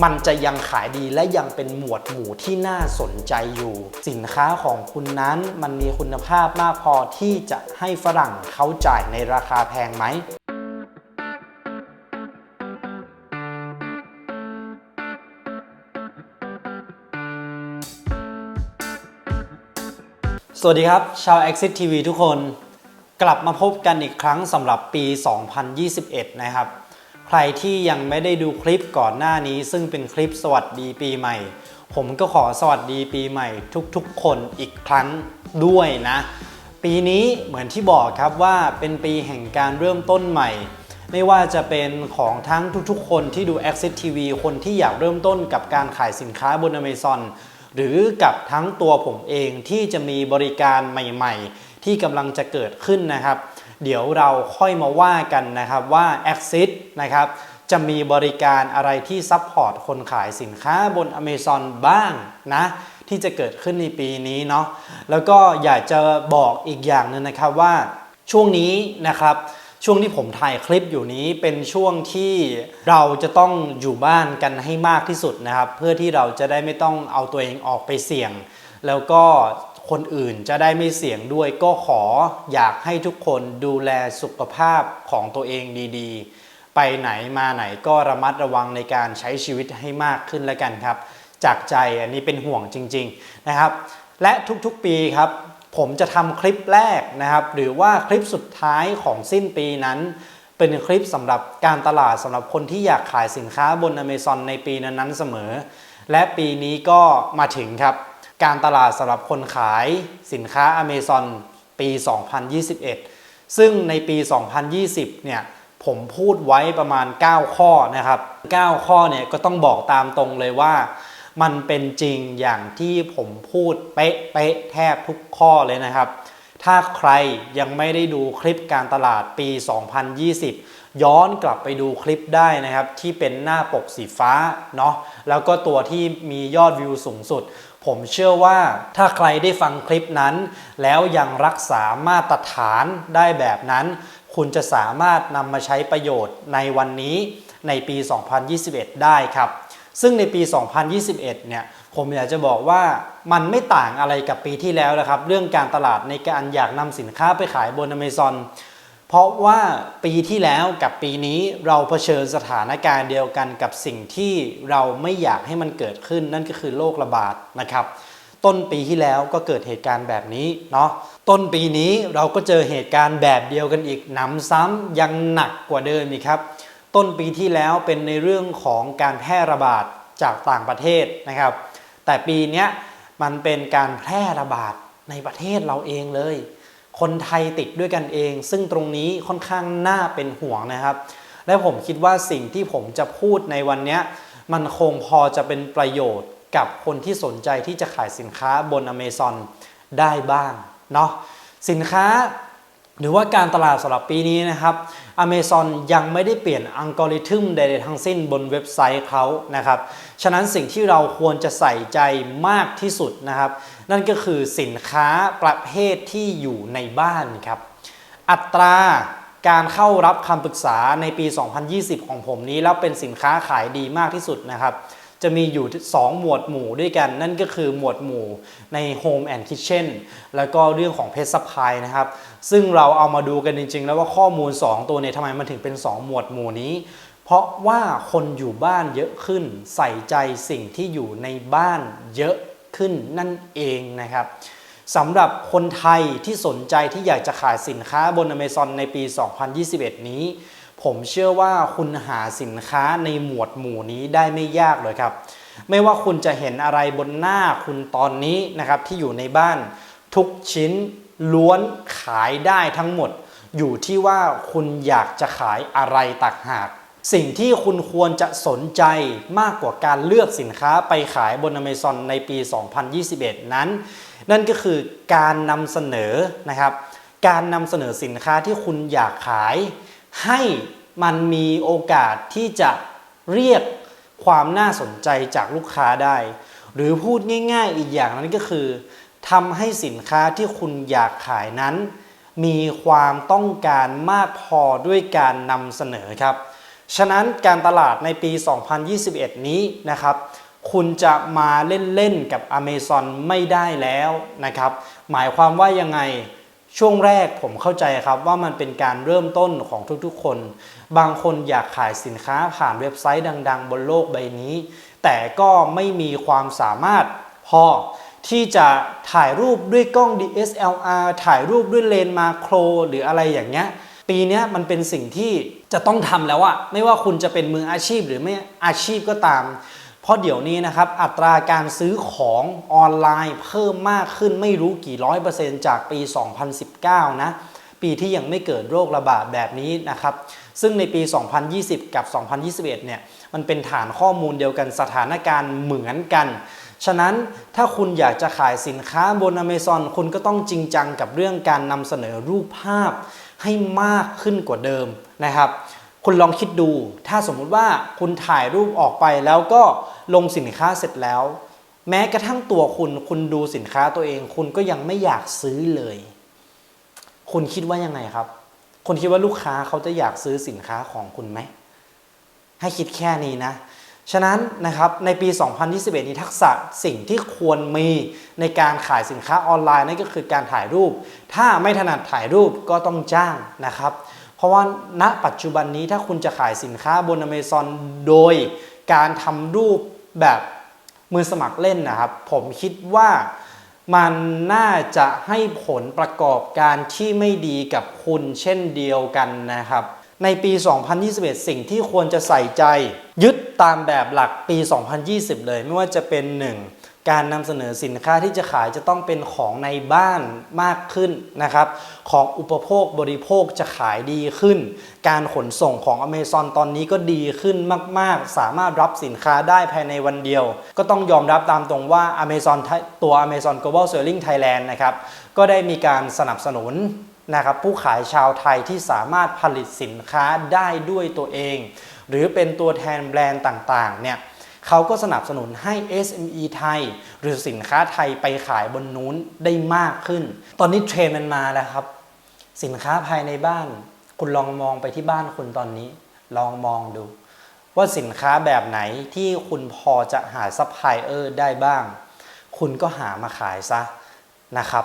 มันจะยังขายดีและยังเป็นหมวดหมู่ที่น่าสนใจอยู่ สินค้าของคุณนั้นมันมีคุณภาพมากพอที่จะให้ฝรั่งเขาจ่ายในราคาแพงไหมสวัสดีครับ ชาว Exit TV ทุกคน กลับมาพบกันอีกครั้งสำหรับปี 2021 นะครับ ใครที่ยังไม่ได้ดูคลิปก่อนหน้านี้ ซึ่งเป็นคลิปสวัสดีปีใหม่ ผมก็ขอสวัสดีปีใหม่ทุกๆ คนอีกครั้งด้วยนะ ปีนี้เหมือนที่บอกครับว่าเป็นปีแห่งการเริ่มต้นใหม่ ไม่ว่าจะเป็นของทั้งทุกๆ คนที่ดู Exit TV คนที่อยากเริ่มต้นกับการขายสินค้าบน Amazon หรือกับทั้งตัวผมเองที่จะมีบริการใหม่ ๆ ที่กำลังจะเกิดขึ้นนะครับ เดี๋ยวเราค่อยมาว่ากันนะครับว่า Exit นะครับจะมีบริการอะไรที่ซัพพอร์ตคนขายสินค้าบน Amazon บ้างนะที่จะเกิดขึ้นในปีนี้เนาะแล้วก็อยากจะบอกอีกอย่างหนึงนะครับว่าช่วงนี้นะครับช่วงที่ผมถ่ายคลิปอยู่นี้เป็นช่วงที่เราจะต้องอยู่บ้านกันให้มากที่สุดนะครับ เพื่อที่เราจะได้ไม่ต้องเอาตัวเองออกไปเสี่ยง แล้วก็ คนอื่นจะได้ไม่เสี่ยงด้วย ก็ขออยากให้ทุกคนดูแลสุขภาพของตัวเองดีๆ ไปไหนมาไหนก็ระมัดระวังในการใช้ชีวิตให้มากขึ้นแล้วกันครับ จากใจอันนี้เป็นห่วงจริง ๆนะครับ และทุกๆปีครับ ผมจะทำคลิปแรกนะครับ หรือว่าคลิปสุดท้ายของสิ้นปีนั้นเป็นคลิปสำหรับการตลาดสำหรับคนที่อยากขายสินค้าบน Amazon ในปีนั้นๆเสมอ และปีนี้ก็มาถึงครับ การตลาดสำหรับคนขายสินค้า Amazon ปี 2021 ซึ่งในปี 2020 เนี่ยผมพูดไว้ประมาณ 9 ข้อนะครับ 9 ข้อเนี่ยก็ต้องบอกตามตรงเลยว่า มันเป็นจริงอย่างที่ผมพูดเป๊ะเป๊ะแทบทุกข้อเลยนะครับ ถ้าใครยังไม่ได้ดูคลิปการตลาดปี 2020 ย้อนกลับไปดูคลิปได้นะครับ ที่เป็นหน้าปกสีฟ้าเนาะแล้วก็ตัวที่มียอดวิวสูงสุด ผมเชื่อว่าถ้าใครได้ฟังคลิปนั้น แล้วยังรักษามาตรฐานได้แบบนั้น คุณจะสามารถนำมาใช้ประโยชน์ในวันนี้ในปี 2021 ได้ครับ ซึ่งในปี 2021 เนี่ยผมอยากจะบอกว่ามันไม่ต่างอะไรกับปีที่แล้วนะครับ เรื่องการตลาดในการอยากนำสินค้าไปขายบน Amazon เพราะว่าปีที่แล้วกับปีนี้เราเผชิญสถานการณ์เดียวกันกับสิ่งที่เราไม่อยากให้มันเกิดขึ้นนั่นก็คือโรคระบาดนะครับ ต้นปีที่แล้วก็เกิดเหตุการณ์แบบนี้เนาะต้นปีนี้เราก็เจอเหตุการณ์แบบเดียวกันอีกหนำซ้ำยังหนักกว่าเดิมอีกครับ ต้นปีที่แล้วเป็นในเรื่องของการแพร่ระบาดจากต่างประเทศนะครับ แต่ปีนี้มันเป็นการแพร่ระบาดในประเทศเราเองเลย คนไทยติดด้วยกันเอง ซึ่งตรงนี้ค่อนข้างน่าเป็นห่วงนะครับ และผมคิดว่าสิ่งที่ผมจะพูดในวันนี้มันคงพอจะเป็นประโยชน์กับคนที่สนใจที่จะขายสินค้าบน Amazon ได้บ้างเนาะสินค้าหรือว่าการตลาดสำหรับปีนี้นะครับ Amazon ยังไม่ได้เปลี่ยนอัลกอริทึมใดๆทั้งสิ้นบนเว็บไซต์เขานะครับ ฉะนั้นสิ่งที่เราควรจะใส่ใจมากที่สุดนะครับ นั่นก็คือสินค้าประเภทที่อยู่ในบ้านครับ อัตราการเข้ารับคำปรึกษาในปี 2020 ของผมนี้ แล้วเป็นสินค้าขายดีมากที่สุดนะครับ จะมีอยู่ 2 หมวดหมู่ด้วยกัน นั่นก็คือหมวดหมู่ใน Home and Kitchen แล้วก็เรื่องของ Pet Supply นะครับ ซึ่งเราเอามาดูกันจริง ๆ แล้วว่าข้อมูล 2 ตัวเนี่ยทำไมมันถึงเป็น 2 หมวดหมู่นี้ เพราะว่าคนอยู่บ้านเยอะขึ้น ใส่ใจสิ่งที่อยู่ในบ้านเยอะขึ้นนั่นเองนะครับสำหรับคนไทยที่สนใจที่อยากจะขายสินค้าบน Amazon ในปี 2021 นี้ ผมเชื่อว่าคุณหาสินค้าในหมวดหมู่นี้ได้ไม่ยากเลยครับ ไม่ว่าคุณจะเห็นอะไรบนหน้าคุณตอนนี้นะครับที่อยู่ในบ้าน ทุกชิ้นล้วนขายได้ทั้งหมด อยู่ที่ว่าคุณอยากจะขายอะไรต่างหาก สิ่งที่คุณควรจะสนใจมากกว่าการเลือกสินค้าไปขายบน Amazon ในปี 2021 นั้น นั่นก็คือการนำเสนอนะครับ การนำเสนอสินค้าที่คุณอยากขาย ให้มันมีโอกาสที่จะเรียกความน่าสนใจจากลูกค้าได้ หรือพูดง่าย ๆ อีกอย่างนั้นก็คือทำให้สินค้าที่คุณอยากขายนั้น มีความต้องการมากพอด้วยการนำเสนอครับ ฉะนั้นการตลาดในปี 2021 นี้นะครับ คุณจะมาเล่น ๆ กับ Amazon ไม่ได้แล้วนะครับ หมายความว่ายังไง ช่วงแรกผมเข้าใจครับว่ามันเป็นการเริ่มต้นของทุกๆคน บางคนอยากขายสินค้าผ่านเว็บไซต์ดัง ๆ บนโลกใบนี้ แต่ก็ไม่มีความสามารถพอที่จะถ่ายรูปด้วยกล้อง DSLR ถ่ายรูปด้วยเลนส์มาโคร หรืออะไรอย่างเงี้ย ปีนี้มันเป็นสิ่งที่จะต้องทำแล้วอะไม่ว่าคุณจะเป็นมืออาชีพหรือไม่อาชีพก็ตาม เพราะเดี๋ยวนี้นะครับอัตราการซื้อของออนไลน์เพิ่มมากขึ้นไม่รู้กี่ร้อยเปอร์เซ็นต์จากปี 2019 นะ ปีที่ยังไม่เกิดโรคระบาดแบบนี้นะครับ ซึ่งในปี 2020 กับ 2021 เนี่ยมันเป็นฐานข้อมูลเดียวกันสถานการณ์เหมือนกัน ฉะนั้นถ้าคุณอยากจะขายสินค้าบน Amazon คุณก็ต้องจริงจังกับเรื่องการนำเสนอรูปภาพให้มากขึ้นกว่าเดิมนะครับ คุณลองคิดดู ถ้าสมมุติว่าคุณถ่ายรูปออกไปแล้วก็ลงสินค้าเสร็จแล้ว แม้กระทั่งตัวคุณคุณดูสินค้าตัวเอง คุณก็ยังไม่อยากซื้อเลย คุณคิดว่ายังไงครับ คุณคิดว่าลูกค้าเขาจะอยากซื้อสินค้าของคุณไหม ให้คิดแค่นี้นะ ฉะนั้นนะครับในปี 2021 นี้ทักษะสิ่งที่ควรมีในการขายสินค้าออนไลน์นั่นก็คือการถ่ายรูป ถ้าไม่ถนัดถ่ายรูปก็ต้องจ้างนะครับ ราะว่าณปัจจุบันนี้ถ้าคุณจะขายสินค้าบน Amazon โดยการทำรูปแบบมือสมัครเล่นนะครับ ผมคิดว่ามันน่าจะให้ผลประกอบการที่ไม่ดีกับคุณเช่นเดียวกันนะครับ ในปี 2021 สิ่งที่ควรจะใส่ใจ ยึดตามแบบหลักปี 2020 เลยไม่ว่าจะเป็น 1. การนำเสนอสินค้าที่จะขายจะต้องเป็นของในบ้านมากขึ้นนะครับ ของอุปโภคบริโภคจะขายดีขึ้น การขนส่งของ Amazon ตอนนี้ก็ดีขึ้นมาก ๆ สามารถรับสินค้าได้ภายในวันเดียว ก็ต้องยอมรับตามตรงว่า Amazon ตัว Amazon Global Selling Thailand นะครับก็ได้มีการสนับสนุนนะครับผู้ขายชาวไทยที่สามารถผลิตสินค้าได้ด้วยตัวเอง หรือเป็นตัวแทนแบรนด์ต่าง ๆ เนี่ย เขาก็สนับสนุนให้ SME ไทย หรือสินค้าไทยไปขายบนนู้นได้มากขึ้น ตอนนี้เทรนมันมาแล้วครับ สินค้าภายในบ้าน คุณลองมองไปที่บ้านคุณตอนนี้ ลองมองดู ว่าสินค้าแบบไหนที่คุณพอจะหาซัพพลายเออร์ได้บ้าง คุณก็หามาขายซะนะครับ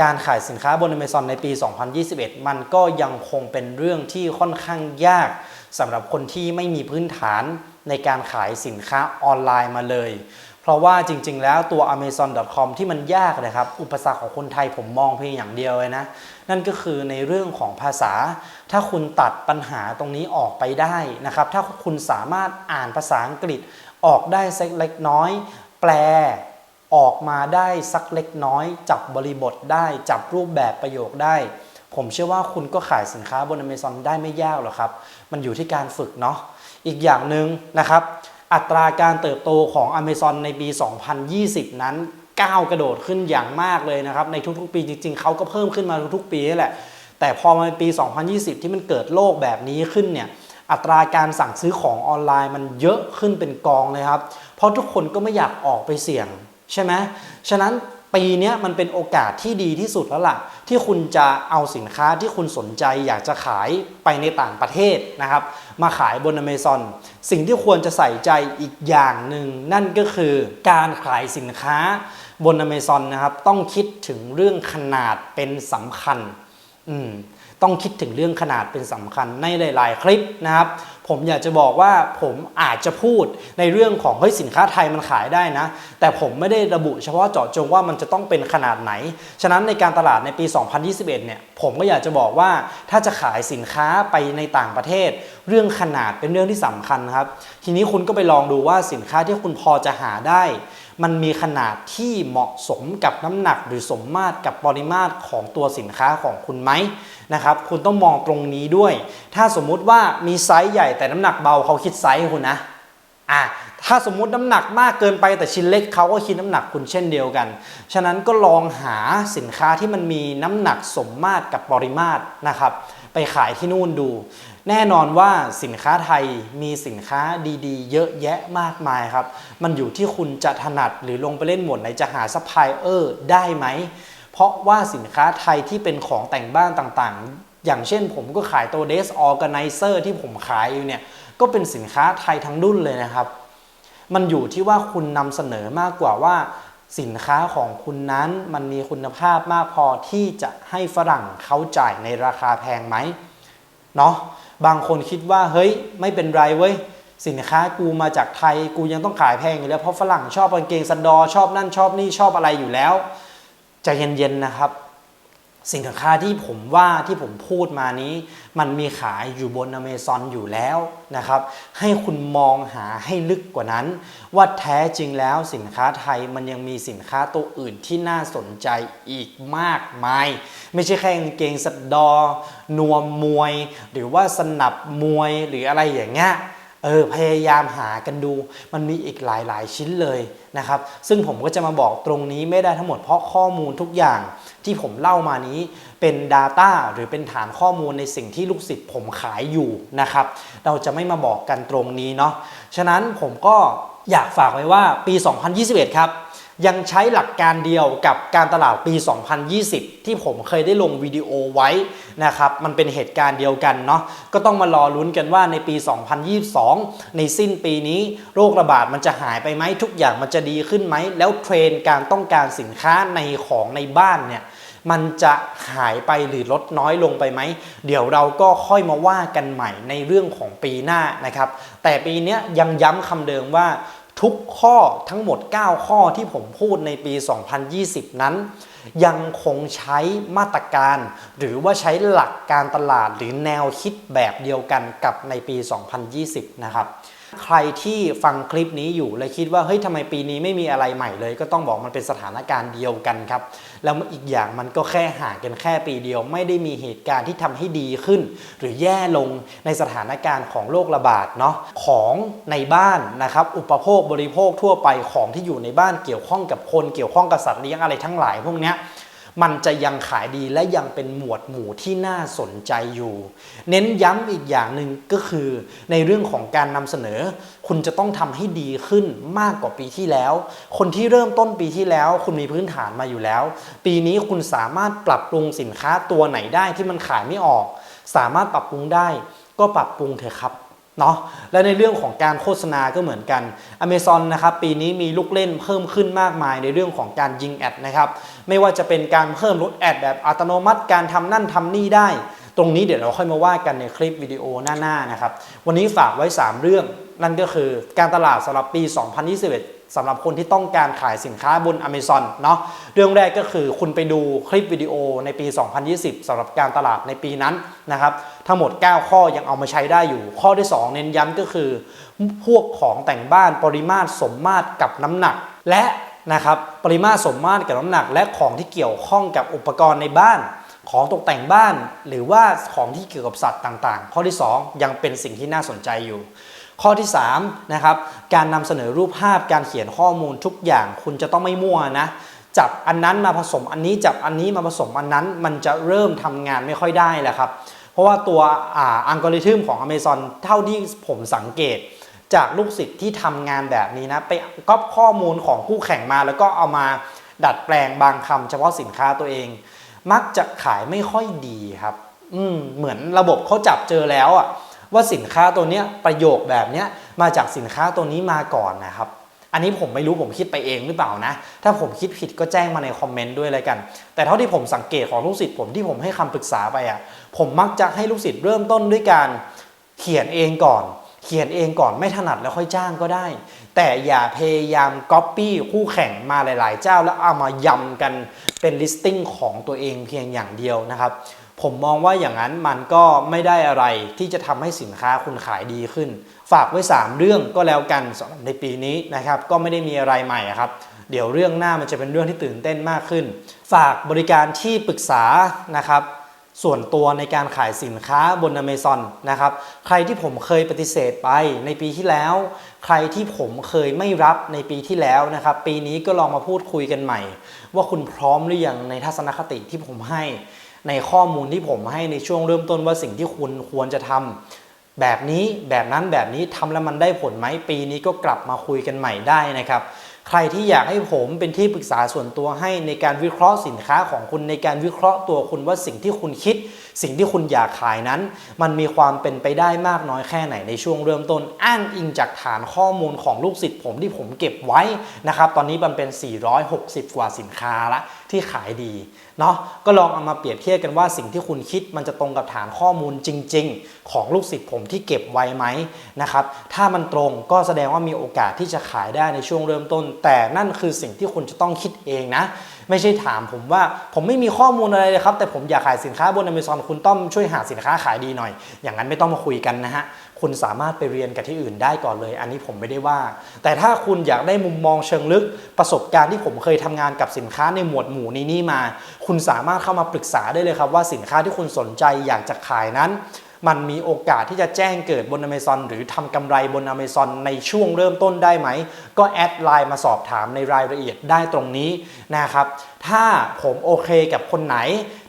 การขายสินค้าบน Amazon ในปี 2021 มันก็ยังคงเป็นเรื่องที่ค่อนข้างยากสำหรับคนที่ไม่มีพื้นฐาน ในการขายสินค้าออนไลน์มาเลย เพราะว่าจริง ๆ แล้วตัว amazon.com ที่มันยากนะครับ อุปสรรคของคนไทยผมมองเพียงอย่างเดียวเลยนะ นั่นก็คือในเรื่องของภาษา ถ้าคุณตัดปัญหาตรงนี้ออกไปได้นะครับ ถ้าคุณสามารถอ่านภาษาอังกฤษออกได้สักเล็กน้อย แปลออกมาได้สักเล็กน้อย จับบริบทได้จับรูปแบบประโยคได้ ผมเชื่อว่าคุณก็ขายสินค้าบน Amazon ได้ไม่ยากหรอกครับ มันอยู่ที่การฝึกเนาะอีกอย่างหนึ่งนะครับ อัตราการเติบโตของ Amazon ในปี 2020 นั้นก้าวกระโดดขึ้นอย่างมากเลยนะครับ ในทุกๆ ปีจริงๆ เขาก็เพิ่มขึ้นมาทุกๆ ปีแหละ แต่พอมาในปี 2020 ที่มันเกิดโลกแบบนี้ขึ้นเนี่ยอัตราการสั่งซื้อของออนไลน์มันเยอะขึ้นเป็นกองเลยครับ เพราะทุกคนก็ไม่อยากออกไปเสี่ยงใช่ไหมฉะนั้น ปีนี้มันเป็นโอกาสที่ดีที่สุดแล้วล่ะ ที่คุณจะเอาสินค้าที่คุณสนใจอยากจะขายไปในต่างประเทศนะครับ มาขายบน Amazon สิ่งที่ควรจะใส่ใจอีกอย่างหนึ่งนั่นก็คือการขายสินค้าบน Amazon นะครับต้องคิดถึงเรื่องขนาดเป็นสำคัญ อืมต้องคิดถึงเรื่องขนาดเป็นสำคัญในหลาย ๆ คลิปนะครับ ผมอยากจะบอกว่าผมอาจจะพูดในเรื่องของเฮ้ยสินค้าไทยมันขายได้นะ แต่ผมไม่ได้ระบุเฉพาะเจาะจงว่ามันจะต้องเป็นขนาดไหน ฉะนั้นในการตลาดในปี 2021 เนี่ยผมก็อยากจะบอกว่าถ้าจะขายสินค้าไปในต่างประเทศ เรื่องขนาดเป็นเรื่องที่สำคัญครับ ทีนี้คุณก็ไปลองดูว่าสินค้าที่คุณพอจะหาได้ มันมีขนาดที่เหมาะสมกับน้ำหนักหรือสมมาตรกับปริมาตรของตัวสินค้าของคุณไหมนะครับ คุณต้องมองตรงนี้ด้วย ถ้าสมมุติว่ามีไซส์ใหญ่แต่น้ำหนักเบาเขาคิดไซส์คุณนะอะถ้าสมมุติน้ำหนักมากเกินไปแต่ชิ้นเล็กเขาก็คิดน้ำหนักคุณเช่นเดียวกัน ฉะนั้นก็ลองหาสินค้าที่มันมีน้ำหนักสมมาตรกับปริมาตรนะครับ ไปขายที่นู่นดู แน่นอนว่าสินค้าไทยมีสินค้าดีๆ เยอะแยะมากมายครับ มันอยู่ที่คุณจะถนัดหรือลงไปเล่นหมวดไหนจะหาซัพพลายเออร์ได้ไหม เพราะว่าสินค้าไทยที่เป็นของแต่งบ้านต่างๆ อย่างเช่นผมก็ขายตัว Desk Organizer ที่ผมขายอยู่เนี่ยก็ก็เป็นสินค้าไทยทั้งรุ่นเลยนะครับ มันอยู่ที่ว่าคุณนำเสนอมากกว่าว่าสินค้าของคุณนั้นมันมีคุณภาพมากพอที่จะให้ฝรั่งเขาจ่ายในราคาแพงไหม เนาะบางคนคิดว่าเฮ้ยไม่เป็นไรเว้ยสินค้ากูมาจากไทยกูยังต้องขายแพงอยู่แล้วเพราะฝรั่งชอบกางเกงสะดอชอบนั่นชอบนี่ชอบอะไรอยู่แล้วใจเย็นๆนะครับ สินค้าที่ผมว่าที่ผมพูดมานี้ มันมีขายอยู่บนอเมซอนอยู่แล้วนะครับ ให้คุณมองหาให้ลึกกว่านั้น ว่าแท้จริงแล้วสินค้าไทยมันยังมีสินค้าตัวอื่นที่น่าสนใจอีกมากมาย ไม่ใช่แค่กางเกงสะดอ นวมมวย หรือว่าสนับมวยหรืออะไรอย่างเงี้ย เออพยายามหากันดู มันมีอีกหลายๆ ชิ้นเลยนะครับ ซึ่งผมก็จะมาบอกตรงนี้ไม่ได้ทั้งหมดเพราะข้อมูลทุกอย่างที่ผมเล่ามานี้เป็น Data หรือเป็นฐานข้อมูลในสิ่งที่ลูกศิษย์ผมขายอยู่นะครับ เราจะไม่มาบอกกันตรงนี้เนาะฉะนั้นผมก็อยากฝากไว้ว่าปี 2021 ครับ ยังใช้หลักการเดียวกับการตลาดปี 2020 ที่ผมเคยได้ลงวิดีโอไว้นะครับ มันเป็นเหตุการณ์เดียวกันเนาะ ก็ต้องมารอลุ้นกันว่าในปี 2022 ในสิ้นปีนี้โรคระบาดมันจะหายไปไหมทุกอย่างมันจะดีขึ้นไหม แล้วเทรนด์การต้องการสินค้าในของในบ้านเนี่ยมันจะหายไปหรือลดน้อยลงไปไหม เดี๋ยวเราก็ค่อยมาว่ากันใหม่ในเรื่องของปีหน้านะครับ แต่ปีนี้ยังย้ำคำเดิมว่า ทุกข้อทั้งหมด 9 ข้อที่ผมพูดในปี 2020 นั้น ยังคงใช้มาตรการ หรือว่าใช้หลักการตลาดหรือแนวคิดแบบเดียวกันกับในปี 2020 นะครับ ใครที่ฟังคลิปนี้อยู่และคิดว่าเฮ้ยทำไมปีนี้ไม่มีอะไรใหม่เลย ก็ต้องบอกมันเป็นสถานการณ์เดียวกันครับ แล้วอีกอย่างมันก็แค่ห่างกันแค่ปีเดียว ไม่ได้มีเหตุการณ์ที่ทำให้ดีขึ้น หรือแย่ลงในสถานการณ์ของโรคระบาดเนาะของในบ้านนะครับอุปโภคบริโภคทั่วไปของที่อยู่ในบ้านเกี่ยวข้องกับคนเกี่ยวข้องกับสัตว์เลี้ยงอะไรทั้งหลายพวกเนี้ย มันจะยังขายดีและยังเป็นหมวดหมู่ที่น่าสนใจอยู่ เน้นย้ำอีกอย่างหนึ่งก็คือ ในเรื่องของการนำเสนอ คุณจะต้องทำให้ดีขึ้นมากกว่าปีที่แล้ว คนที่เริ่มต้นปีที่แล้ว คุณมีพื้นฐานมาอยู่แล้ว ปีนี้คุณสามารถปรับปรุงสินค้าตัวไหนได้ที่มันขายไม่ออก สามารถปรับปรุงได้ ก็ปรับปรุงเถอะครับ เนาะและในเรื่องของการโฆษณาก็เหมือนกัน Amazon นะครับปีนี้มีลูกเล่นเพิ่มขึ้นมากมายในเรื่องของการยิงแอดนะครับไม่ว่าจะเป็นการเพิ่มลดแอดแบบอัตโนมัติการทำนั่นทำนี่ได้ ตรงนี้เดี๋ยวเราค่อยมาว่ากันในคลิปวิดีโอหน้าๆนะครับวันนี้ฝากไว้ 3 เรื่องนั่นก็คือการตลาดสำหรับปี 2021 สำหรับคนที่ต้องการขายสินค้าบน Amazon เนาะเรื่องแรกก็คือคุณไปดูคลิปวิดีโอในปี 2020สำหรับการตลาดในปีนั้นนะครับทั้งหมด 9 ข้อยังเอามาใช้ได้อยู่ ข้อที่ 2 เน้นย้ำก็คือ พวกของแต่งบ้านปริมาตรสมมาตรกับน้ำหนัก และนะครับปริมาตรสมมาตรกับน้ำหนัก และของที่เกี่ยวข้องกับอุปกรณ์ในบ้านของตกแต่งบ้านหรือว่าของที่เกี่ยวกับสัตว์ต่างๆ ข้อที่ 2 ยังเป็นสิ่งที่น่าสนใจอยู่ ข้อที่3นะครับการนำเสนอรูปภาพการเขียนข้อมูลทุกอย่างคุณจะต้องไม่มั่วนะจับอันนั้นมาผสมอันนี้จับอันนี้มาผสมอันนั้น มันจะเริ่มทำงานไม่ค่อยได้แหละครับ เพราะว่าตัวอัลกอริทึมของ Amazon เท่าที่ผมสังเกต จากลูกศิษย์ที่ทำงานแบบนี้นะไปก๊อปข้อมูลของคู่แข่งมา แล้วก็เอามาดัดแปลงบางคำเฉพาะสินค้าตัวเอง มักจะขายไม่ค่อยดีครับ อืมเหมือนระบบเขาจับเจอแล้วอะ ว่าสินค้าตัวเนี้ยประโยคแบบเนี้ยมาจากสินค้าตัวนี้มาก่อนนะครับ อันนี้ผมไม่รู้ผมคิดไปเองหรือเปล่านะ ถ้าผมคิดผิดก็แจ้งมาในคอมเมนต์ด้วยเลยกัน แต่เท่าที่ผมสังเกตของลูกศิษย์ผมที่ผมให้คำปรึกษาไปอะผมมักจะให้ลูกศิษย์เริ่มต้นด้วยการเขียนเองก่อนเขียนเองก่อนไม่ถนัดแล้วค่อยจ้างก็ได้ แต่อย่าพยายามก๊อปปี้คู่แข่งมาหลาย ๆ เจ้าแล้วเอามายำกันเป็น listing ของตัวเองเพียงอย่างเดียวนะครับ ผมมองว่าอย่างนั้นมันก็ไม่ได้อะไรที่จะทำให้สินค้าคุณขายดีขึ้น ฝากไว้ 3 เรื่องก็แล้วกันสำหรับในปีนี้นะครับ ก็ไม่ได้มีอะไรใหม่อะครับ เดี๋ยวเรื่องหน้ามันจะเป็นเรื่องที่ตื่นเต้นมากขึ้น ฝากบริการที่ปรึกษานะครับส่วนตัวในการขายสินค้าบน Amazon นะครับ ใครที่ผมเคยปฏิเสธไปในปีที่แล้ว ใครที่ผมเคยไม่รับในปีที่แล้วนะครับ ปีนี้ก็ลองมาพูดคุยกันใหม่ ว่าคุณพร้อมหรือยังในทัศนคติที่ผมให้ ในข้อมูลที่ผมให้ในช่วงเริ่มต้นว่าสิ่งที่คุณควรจะทำแบบนี้แบบนั้นแบบนี้ทำแล้วมันได้ผลไหมปีนี้ก็กลับมาคุยกันใหม่ได้นะครับ ใครที่อยากให้ผมเป็นที่ปรึกษาส่วนตัวให้ในการวิเคราะห์สินค้าของคุณในการวิเคราะห์ตัวคุณว่าสิ่งที่คุณคิด สิ่งที่คุณอยากขายนั้น มันมีความเป็นไปได้มากน้อยแค่ไหนในช่วงเริ่มต้น อ้างอิงจากฐานข้อมูลของลูกศิษย์ผมที่ผมเก็บไว้นะครับตอนนี้มันเป็น 460 กว่าสินค้าละ ที่ขายดีเนาะก็ลองเอามาเปรียบเทียบกันว่าสิ่งที่คุณคิดมันจะตรงกับฐานข้อมูลจริง ๆ ของลูกศิษย์ผมที่เก็บไว้ไหมนะครับถ้ามันตรงก็แสดงว่ามีโอกาสที่จะขายได้ในช่วงเริ่มต้น แต่นั่นคือสิ่งที่คุณจะต้องคิดเองนะ ไม่ใช่ถามผมว่าผมไม่มีข้อมูลอะไรเลยครับ แต่ผมอยากขายสินค้าบน Amazon คุณต้องช่วยหาสินค้าขายดีหน่อย อย่างนั้นไม่ต้องมาคุยกันนะฮะคุณสามารถไปเรียนกับที่อื่นได้ก่อนเลย อันนี้ผมไม่ได้ว่า แต่ถ้าคุณอยากได้มุมมองเชิงลึกประสบการณ์ที่ผมเคยทำงานกับสินค้าในหมวดหมู่นี้นี่มา คุณสามารถเข้ามาปรึกษาได้เลยครับว่าสินค้าที่คุณสนใจอยากจะขายนั้น มันมีโอกาสที่จะแจ้งเกิดบน Amazon หรือทำกำไรบน Amazon ในช่วงเริ่มต้นได้ไหม ก็แอดไลน์มาสอบถามในรายละเอียดได้ตรงนี้นะครับ ถ้าผมโอเคกับคนไหน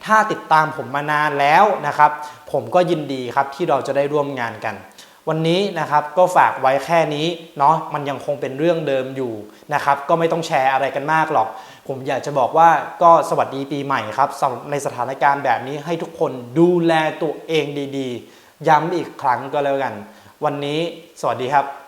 ถ้าติดตามผมมานานแล้วนะครับ ผมก็ยินดีครับที่เราจะได้ร่วมงานกันวันนี้นะครับก็ฝากไว้แค่นี้เนาะมันยังคงเป็นเรื่องเดิมอยู่นะครับ ก็ไม่ต้องแชร์อะไรกันมากหรอก ผมอยากจะบอกว่าก็สวัสดีปีใหม่ครับในสถานการณ์แบบนี้ให้ทุกคนดูแลตัวเองดีๆ ย้ำอีกครั้งก็แล้วกัน วันนี้สวัสดีครับ